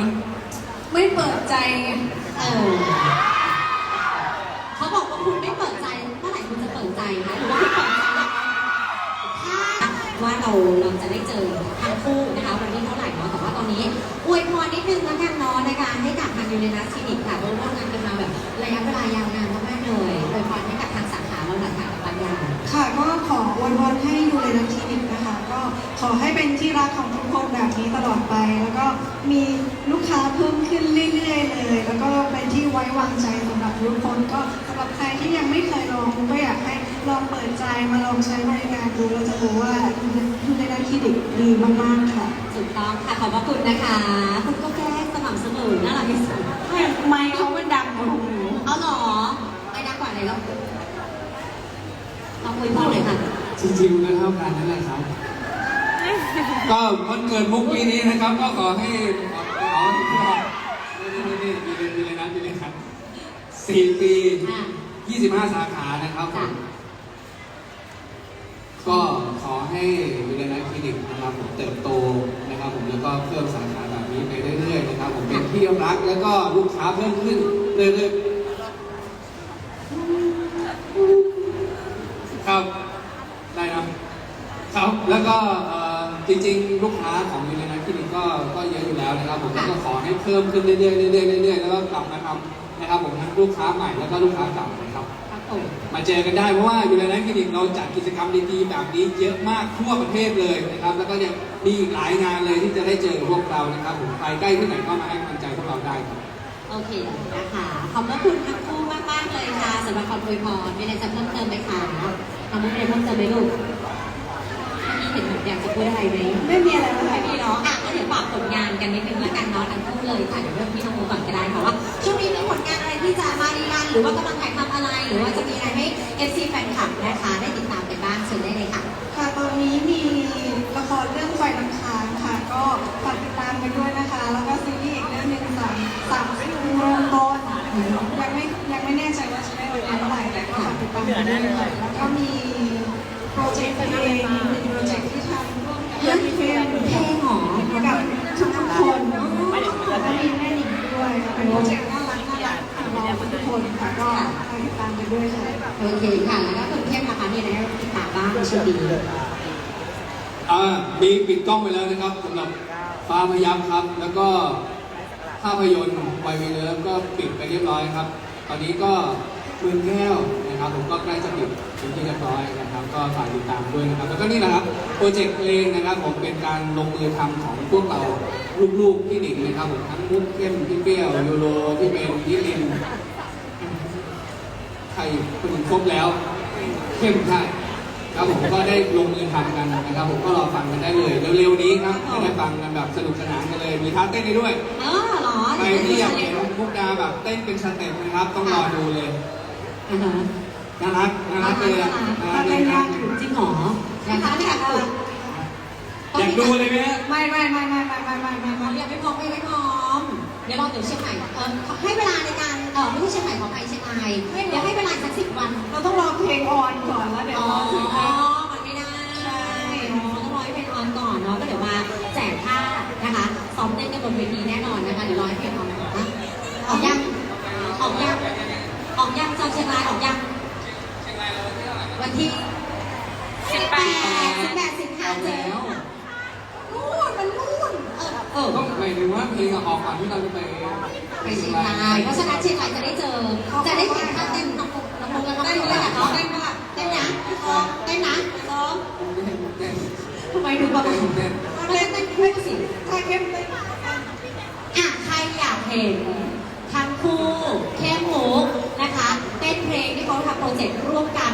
มันไม่เปิดใจ เออเขาบอกว่าคุณไม่เปิดใจเมื่อไหร่คุณจะเปิดใจคะหรือว่าคุณเปิดใจถ้าว่าเราเราจะได้เจอทั้งคู่นะคะวันนี้เท่าไหร่เนาะแต่ว่าตอนนี้อวยพรนิดนึงแล้วกันเนาะในการให้กับทางยูเรนัสคลินิกค่ะเพราะร่วมงานกันมาแบบระยะเวลายาวนานมากๆเลยอวยพรให้กับทางสาขาเราหน่อยค่ะกับปัญญาค่ะก็ขออวยพรให้ยูเรนัสคลินิกนะคะ ก็ขอให้เป็นที่รักของทุกคนแบบนี้ตลอดไปแล้วก็มี ลูกค้าเพิ่มขึ้นเรื่อยๆเลย แล้วก็เป็นที่ไว้วางใจสำหรับทุกคนก็สำหรับใครที่ยังไม่เคยลองก็อยากให้ลองเปิดใจมาลองใช้บริการดูเราจะรู้ว่ายูเรนัสคลินิกดีมากๆค่ะถูกต้องค่ะขอบพระคุณนะคะคุณก็แก้สม่ำเสมอน่ารักที่สุดไม่ไม่เขาเป็นดังกว่าหนูเอาเหรอไปดังกว่าไหนแล้วเราคุยพ่อเลยค่ะจริงๆมันเท่ากันนั่นแหละครับก็วันเกิดมุกปีนี้นะครับ ก็ขอให้ อ๋อนี่นี่นี่มีเลยมีเลยนะมีเลยครับสี่ปีอะ ยี่สิบห้าสาขานะครับผจ้ะมก็ขอให้วิลนัสคลินิกนะครับผมเติบโตนะครับผมแล้วก็เพิ่มสาขาแบบนี้ไปเรื่อยๆนะครับผมเป็นที่รักแล้วก็ลูกค้าเพิ่มขึ้นเรื่อยๆครับได้นะครับแล้วก็เอ่อจริงๆ ลูกค้าของวิลนัสคลินิ กก็ก็เยอะอยู่แล้วนะครับผมแล้วก็ขอให้เพิ่มขึ้นเรื่อยๆเรื่อยๆเรื่อยๆแล้วก็กลับมาทำนะครับผมทั้งลูกค้าใหม่แล้วก็ลูกค้าเก่านะครับ ครับผม มาเจอกันได้เพราะว่าอยู่ในนั้นคลินิกเราจัดกิจกรรมดีๆแบบนี้เยอะมากทั่วประเทศเลยนะครับ แล้วก็ยังมีอีกหลายงานเลยที่จะได้เจอกับพวกเรานะครับผมใครใกล้ที่ไหนก็มาให้กำลังใจพวกเราได้ครับ โอเคนะคะ ขอบพระคุณทั้งคู่มากๆเลยค่ะสำหรับคำอวยพรมีอะไรจะเพิ่มเติมไหมคะน้องมุกมีอะไรเพิ่มเติมไหมลูกพี่เห็นเหมือนอยากจะพูดอะไรไหมไม่มีอะไรแล้วไม่ค่ะมีเนาะอะก็เดี๋ยวฝากผลงานกันนิดนึงแล้วกันเนาะทั้งคู่เลยค่ะเดี๋ยวเริ่มที่น้องมุกก่อนก็ได้ค่ะว่าช่วงนี้มีผลงานอะไรที่จะมาดีรันหรือว่ากำลังถ่ายทำอะไร หรือว่าจะมีอะไรให้ FC แฟนคลับนะคะได้ติดตามกันบ้างเชิญได้เลยค่ะค่ะ ตอนนี้มีละครเรื่องไฟน้ำค้างค่ะ ก็ฝากติดตามกันด้วยนะคะ แล้วก็ซีรีส์อีกเรื่องหนึ่งสามสามเริ่มต้นยังไม่ยังไม่แน่ใจว่าจะได้วันเมื่อไหร่แต่ก็ฝากติดตามกันด้วยค่ะแล้วก็มีโปรเจกต์เเป็นรถน่ารักน่ารักของเราทุกคนค่ะก็ให้ตามไปด้วยค่ะโอเคค่ะ แล้วก็คุณเข้มนะคะมีอะไรให้ติดตามบ้างในช่วงนี้อ่ามีปิดกล้องไปแล้วนะครับสำหรับฟ้าพยับครับ แล้วก็ภาพยนตร์ไวเวเลิฟก็ปิดไปเรียบร้อยครับ ตอนนี้ก็ปืนแก้ว นะครับผมก็ใกล้จะปิดเป็นที่เรียบร้อยนะครับ ก็ฝากติดตามด้วยนะครับ แล้วก็นี่นะครับโปรเจกต์เพลงนะครับผมเป็นการลงมือทำของพวกเราลูกๆที่หนิงนะครับผมทั้งมุกเข้มพี่เปรี้ยวยูโรพี่เบนพี่ลินใครคนอื่นครบแล้ว เข้มใช่ครับผมก็ได้ลงมือทำกันนะครับ ผมก็รอฟังกันได้เลยเร็วๆนี้ครับจะได้ฟังกันแบบสนุกสนานกันเลยมีท่าเต้นให้ด้วยเออเหรอใครที่อยากเห็นมุกดาแบบเต้นเป็นสเต็ปนะครับ ต้องรอดูเลยอ่าฮะ น่ารักน่ารักเลยอะน่ารักเลยนะจริงเหรออยากทำให้อยากฝึกอยากดูเลยไหมฮะไม่ไม่ไม่ไม่ไม่ไม่ไม่ไม่ไม่ยังไม่พร้อมยังไม่พร้อม เดี๋ยวรอเดี๋ยวเชียงใหม่เออให้เวลาในการเออไม่ใช่เชียงใหม่ขอไปเชียงรายเดี๋ยวให้เวลาสักสิบวัน เราต้องรอเพลงออนก่อนแล้วเดี๋ยวอ๋อรอถึงจะมันไม่ได้อ๋อต้องรอให้เพลงออนก่อนเนาะก็เดี๋ยวมาแจกผ้านะคะซ้อมเต้นกันบนเวทีแน่นอนนะคะ เดี๋ยวรอให้เพลงออนก่อนนะออกยัง ออกยัง ออกยังจำเชียงรายออกยังวัน ที่สิบแปดสิบแปดสิงหาเจอนู่นมันนู่นเออเออก็หมายถึงว่าเพลงออกก่อนที่เราจะไปไปเชียงรายเพราะฉะนั้นเชียงรายจะได้เจอ จะได้เห็นท่าเต้นน้องมุกน้องมุกแล้วก็พี่ด้วยอะเนาะเต้นนะเต้นนะเต้นนะซ้อมเต้นทำไมดูประมาณเต้นเต้นเต้นคู่สิถ้าเข้มได้อะใครอยากเห็นทั้งคู่เข้มมุกนะคะเต้นเพลงที่เขาทำโปรเจกต์ร่วมกัน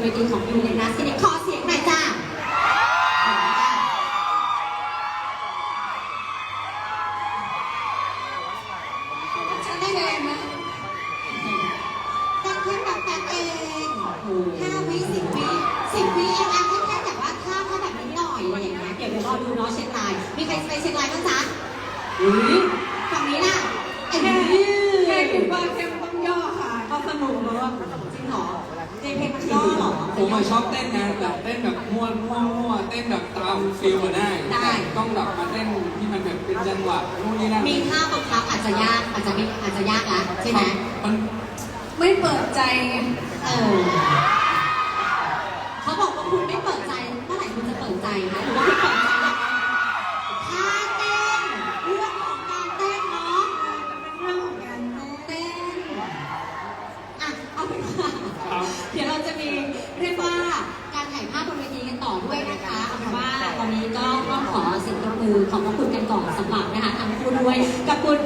เวทีของยูเนนัสซินิขอเสียงหน่อยจ้าฉันได้เลยไหมตั้งแค่แบบแป๊บเองห้าวิสิบวิสิบวิเองอะแค่แค่แบบว่าท่าท่าแบบนี้หน่อยอะไรอย่างเงี้ยเดี๋ยวเดี๋ยวรอดูเนาะเชียงรายมีใครไปเชียงรายบ้างจ๊ะอุ้ยฝั่งนี้น่ะเอ้ยแค่คิดว่าเข้มต้องย่อค่ะก็สนุกแล้วว่าจริงเหรอ ในเพลงมันย่อเหรอ ผมอะชอบเต้นนะแบบเต้นแบบมั่วมั่วมั่วเต้นแบบตามฟิลอะได้ได้ แต่ต้องแบบมาเต้นที่มันแบบเป็นจังหวะนู่นนี่นั่นมีท่าบังคับอาจจะยากอาจจะไม่อาจจะยากละใช่ไหมมันไม่เปิดใจไงเออเขาบอกว่าคุณไม่เปิดใจเมื่อไหร่คุณจะเปิดใจคะหรือว่าคุณเปิดใจท่าเต้นเรื่องของการเต้นเนาะ เป็นเรื่องของการเต้น เต้นอะเอาเป็นว่า ครับ เดี๋ยวเราจะมีเรียกว่าการถ่ายภาพบนเวทีกันต่อด้วยนะคะเอาเป็นว่าตอนนี้ก็ต้องขอเสิ่งตบ มือขอบพระคุณกันก่อนสำหรับนะคะทั้งคู่ด้วยกับคุณ